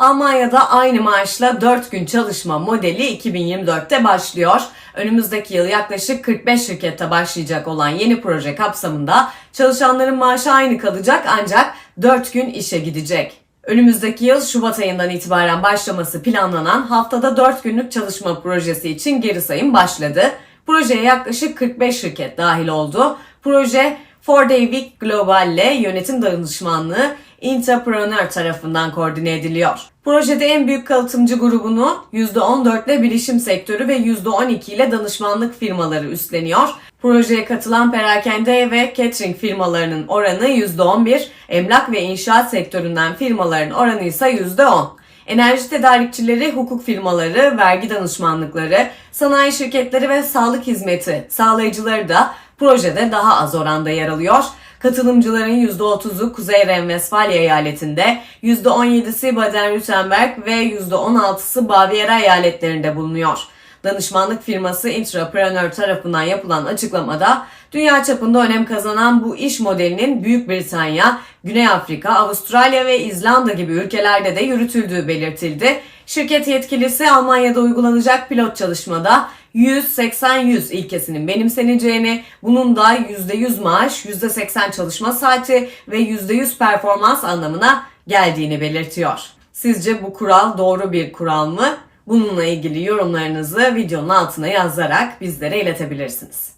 Almanya'da aynı maaşla 4 gün çalışma modeli 2024'te başlıyor. Önümüzdeki yıl yaklaşık 45 şirkette başlayacak olan yeni proje kapsamında çalışanların maaşı aynı kalacak ancak 4 gün işe gidecek. Önümüzdeki yıl Şubat ayından itibaren başlaması planlanan haftada 4 günlük çalışma projesi için geri sayım başladı. Projeye yaklaşık 45 şirket dahil oldu. Proje Four Day Week Global ile yönetim danışmanlığı Intrapreneur tarafından koordine ediliyor. Projede en büyük kalıtımcı grubunu %14 ile bilişim sektörü ve %12 ile danışmanlık firmaları üstleniyor. Projeye katılan perakende ve catering firmalarının oranı %11, emlak ve inşaat sektöründen firmaların oranı ise %10. Enerji tedarikçileri, hukuk firmaları, vergi danışmanlıkları, sanayi şirketleri ve sağlık hizmeti sağlayıcıları da projede daha az oranda yer alıyor. Katılımcıların %30'u Kuzey Ren-Vesfalya eyaletinde, %17'si Baden-Württemberg ve %16'sı Bavyera eyaletlerinde bulunuyor. Danışmanlık firması Intrapreneur tarafından yapılan açıklamada dünya çapında önem kazanan bu iş modelinin Büyük Britanya, Güney Afrika, Avustralya ve İzlanda gibi ülkelerde de yürütüldüğü belirtildi. Şirket yetkilisi Almanya'da uygulanacak pilot çalışmada 100-80-100 ilkesinin benimseneceğini, bunun da %100 maaş, %80 çalışma saati ve %100 performans anlamına geldiğini belirtiyor. Sizce bu kural doğru bir kural mı? Bununla ilgili yorumlarınızı videonun altına yazarak bizlere iletebilirsiniz.